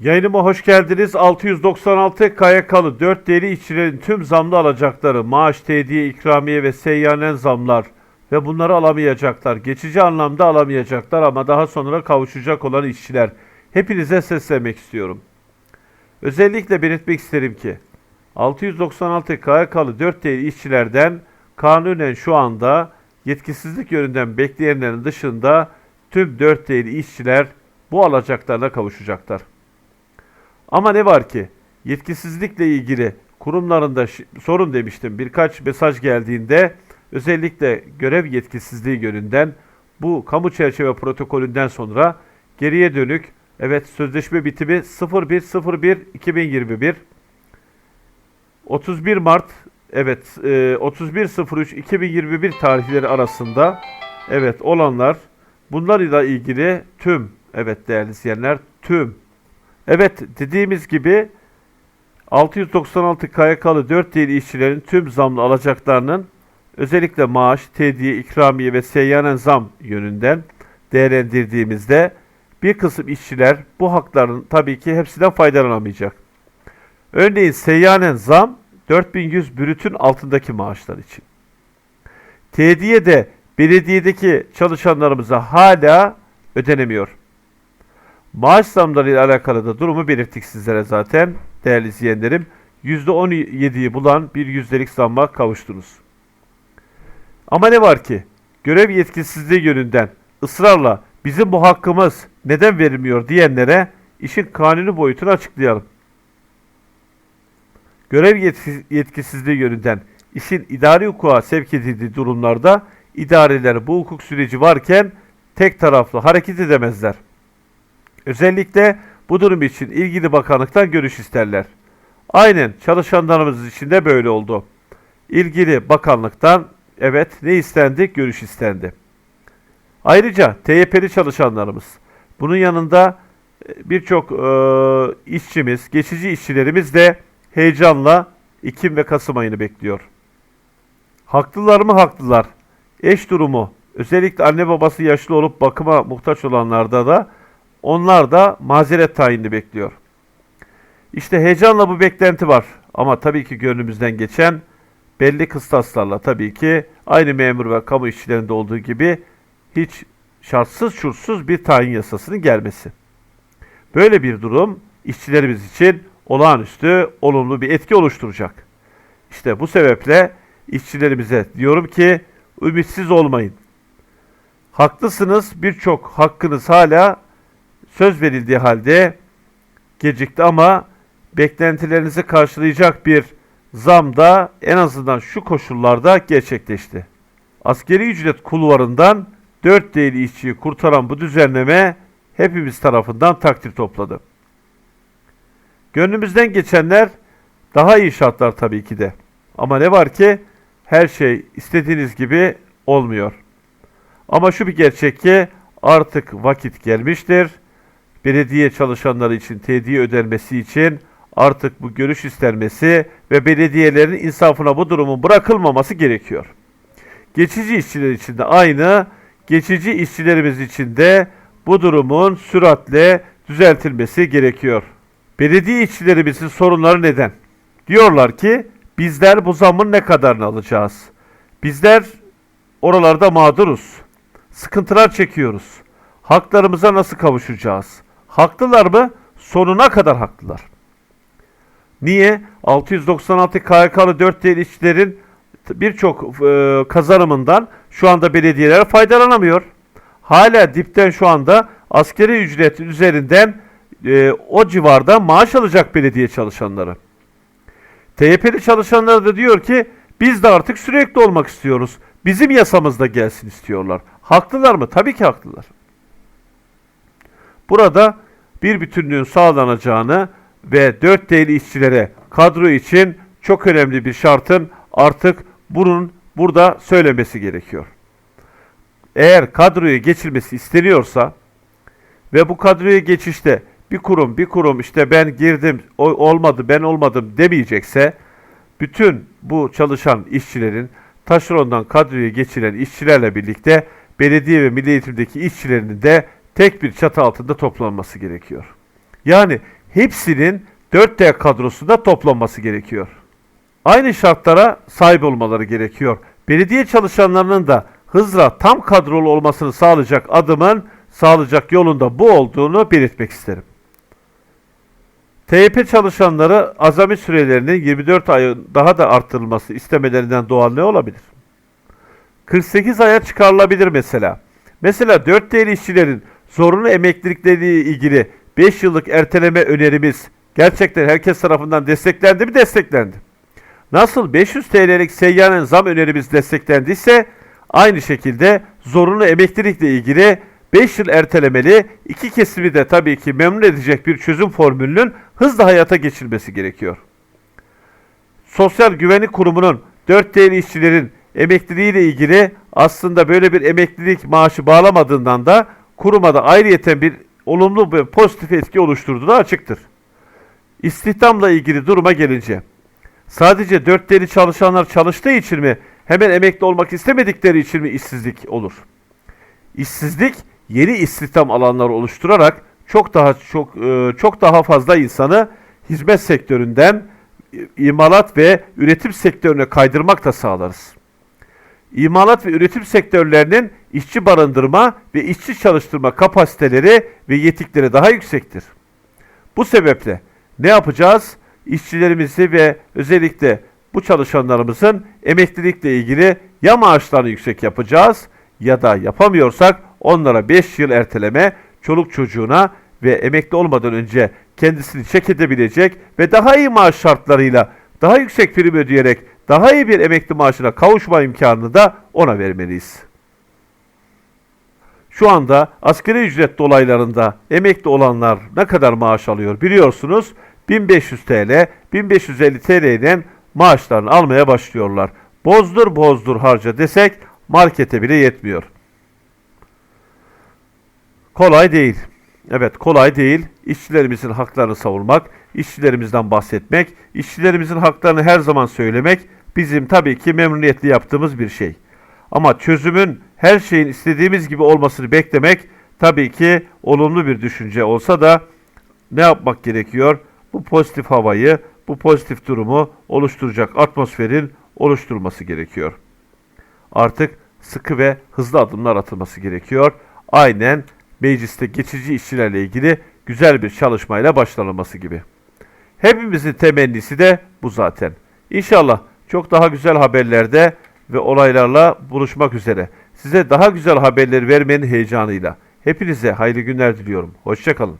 Yayınıma hoş geldiniz. 696 KYK'lı 4 deli işçilerin tüm zamlı alacakları, maaş, tediye, ikramiye ve seyyanen zamlar ve bunları alamayacaklar. Geçici anlamda alamayacaklar ama daha sonra kavuşacak olan işçiler. Hepinize seslenmek istiyorum. Özellikle belirtmek isterim ki 696 KYK'lı 4 deli işçilerden kanunen şu anda yetkisizlik yönünden bekleyenlerin dışında tüm 4 deli işçiler bu alacaklarına kavuşacaklar. Ama ne var ki yetkisizlikle ilgili kurumlarında sorun demiştim. Birkaç mesaj geldiğinde özellikle görev yetkisizliği yönünden bu kamu çerçeve protokolünden sonra geriye dönük evet sözleşme bitimi 01.01.2021 31 Mart evet e, 31.03.2021 tarihleri arasında evet olanlar bunlarla ilgili tüm evet değerli izleyenler tüm Evet dediğimiz gibi 696 KYK'lı 4 dil işçilerin tüm zamlı alacaklarının özellikle maaş, tediye, ikramiye ve seyyanen zam yönünden değerlendirdiğimizde bir kısım işçiler bu hakların tabii ki hepsinden faydalanamayacak. Örneğin seyyanen zam 4100 brütün altındaki maaşlar için. Tediye de belediyedeki çalışanlarımıza hala ödenemiyor. Maaş zamları ile alakalı da durumu belirttik sizlere zaten değerli izleyenlerim. %17'yi bulan bir yüzdelik zamma kavuştunuz. Ama ne var ki görev yetkisizliği yönünden ısrarla bizim bu hakkımız neden verilmiyor diyenlere işin kanuni boyutunu açıklayalım. Görev yetki- yetkisizliği yönünden işin idari hukuka sevk edildiği durumlarda idareler bu hukuk süreci varken tek taraflı hareket edemezler. Özellikle bu durum için ilgili bakanlıktan görüş isterler. Aynen çalışanlarımız için de böyle oldu. İlgili bakanlıktan evet ne istendi? Görüş istendi. Ayrıca TYP'li çalışanlarımız, bunun yanında e, birçok e, işçimiz, geçici işçilerimiz de heyecanla Ekim ve Kasım ayını bekliyor. Haklılar mı haklılar? Eş durumu, özellikle anne babası yaşlı olup bakıma muhtaç olanlarda da onlar da mazeret tayinini bekliyor. İşte heyecanla bu beklenti var. Ama tabii ki gönlümüzden geçen belli kıstaslarla tabii ki aynı memur ve kamu işçilerinde olduğu gibi hiç şartsız şurtsuz bir tayin yasasının gelmesi. Böyle bir durum işçilerimiz için olağanüstü olumlu bir etki oluşturacak. İşte bu sebeple işçilerimize diyorum ki ümitsiz olmayın. Haklısınız birçok hakkınız hala söz verildiği halde gecikti ama beklentilerinizi karşılayacak bir zam da en azından şu koşullarda gerçekleşti. Askeri ücret kulvarından 4 değil işçiyi kurtaran bu düzenleme hepimiz tarafından takdir topladı. Gönlümüzden geçenler daha iyi şartlar tabii ki de. Ama ne var ki her şey istediğiniz gibi olmuyor. Ama şu bir gerçek ki artık vakit gelmiştir belediye çalışanları için tediye ödenmesi için artık bu görüş istenmesi ve belediyelerin insafına bu durumun bırakılmaması gerekiyor. Geçici işçiler için de aynı, geçici işçilerimiz için de bu durumun süratle düzeltilmesi gerekiyor. Belediye işçilerimizin sorunları neden? Diyorlar ki bizler bu zamın ne kadarını alacağız? Bizler oralarda mağduruz. Sıkıntılar çekiyoruz. Haklarımıza nasıl kavuşacağız? Haklılar mı? Sonuna kadar haklılar. Niye? 696 KYK'lı 4 değil işçilerin birçok e, kazanımından şu anda belediyeler faydalanamıyor. Hala dipten şu anda askeri ücret üzerinden e, o civarda maaş alacak belediye çalışanları. TYP'li çalışanlar da diyor ki biz de artık sürekli olmak istiyoruz. Bizim yasamızda gelsin istiyorlar. Haklılar mı? Tabii ki haklılar. Burada bir bütünlüğün sağlanacağını ve 4 değerli işçilere kadro için çok önemli bir şartın artık bunun burada söylemesi gerekiyor. Eğer kadroya geçilmesi isteniyorsa ve bu kadroya geçişte bir kurum bir kurum işte ben girdim olmadı ben olmadım demeyecekse bütün bu çalışan işçilerin taşerondan kadroya geçilen işçilerle birlikte belediye ve milli eğitimdeki işçilerinin de tek bir çatı altında toplanması gerekiyor. Yani hepsinin 4D kadrosunda toplanması gerekiyor. Aynı şartlara sahip olmaları gerekiyor. Belediye çalışanlarının da hızla tam kadrolu olmasını sağlayacak adımın sağlayacak yolunda bu olduğunu belirtmek isterim. TYP çalışanları azami sürelerinin 24 ayın daha da arttırılması istemelerinden doğan ne olabilir? 48 aya çıkarılabilir mesela. Mesela 4 değerli işçilerin zorunlu emeklilikleriyle ilgili 5 yıllık erteleme önerimiz gerçekten herkes tarafından desteklendi mi? Desteklendi. Nasıl 500 TL'lik seyyanen zam önerimiz desteklendiyse aynı şekilde zorunlu emeklilikle ilgili 5 yıl ertelemeli iki kesimi de tabii ki memnun edecek bir çözüm formülünün hızla hayata geçirilmesi gerekiyor. Sosyal Güvenlik Kurumu'nun 4 değerli işçilerin emekliliğiyle ilgili aslında böyle bir emeklilik maaşı bağlamadığından da kuruma da ayrıyeten bir olumlu ve pozitif etki oluşturduğu da açıktır. İstihdamla ilgili duruma gelince sadece 4 değerli çalışanlar çalıştığı için mi hemen emekli olmak istemedikleri için mi işsizlik olur? İşsizlik yeni istihdam alanları oluşturarak çok daha çok e, çok daha fazla insanı hizmet sektöründen e, imalat ve üretim sektörüne kaydırmak da sağlarız. İmalat ve üretim sektörlerinin işçi barındırma ve işçi çalıştırma kapasiteleri ve yetikleri daha yüksektir. Bu sebeple ne yapacağız? İşçilerimizi ve özellikle bu çalışanlarımızın emeklilikle ilgili ya maaşlarını yüksek yapacağız ya da yapamıyorsak onlara 5 yıl erteleme, çoluk çocuğuna ve emekli olmadan önce kendisini çek edebilecek ve daha iyi maaş şartlarıyla daha yüksek prim ödeyerek daha iyi bir emekli maaşına kavuşma imkanını da ona vermeliyiz. Şu anda asgari ücret dolaylarında emekli olanlar ne kadar maaş alıyor biliyorsunuz. 1500 TL, 1550 TL'den maaşlarını almaya başlıyorlar. Bozdur bozdur harca desek markete bile yetmiyor. Kolay değil. Evet kolay değil. İşçilerimizin haklarını savunmak, işçilerimizden bahsetmek, işçilerimizin haklarını her zaman söylemek bizim tabii ki memnuniyetli yaptığımız bir şey. Ama çözümün her şeyin istediğimiz gibi olmasını beklemek tabii ki olumlu bir düşünce olsa da ne yapmak gerekiyor? Bu pozitif havayı, bu pozitif durumu oluşturacak atmosferin oluşturulması gerekiyor. Artık sıkı ve hızlı adımlar atılması gerekiyor. Aynen mecliste geçici işçilerle ilgili güzel bir çalışmayla başlanılması gibi. Hepimizin temennisi de bu zaten. İnşallah çok daha güzel haberlerde ve olaylarla buluşmak üzere. Size daha güzel haberleri vermenin heyecanıyla. Hepinize hayırlı günler diliyorum. Hoşçakalın.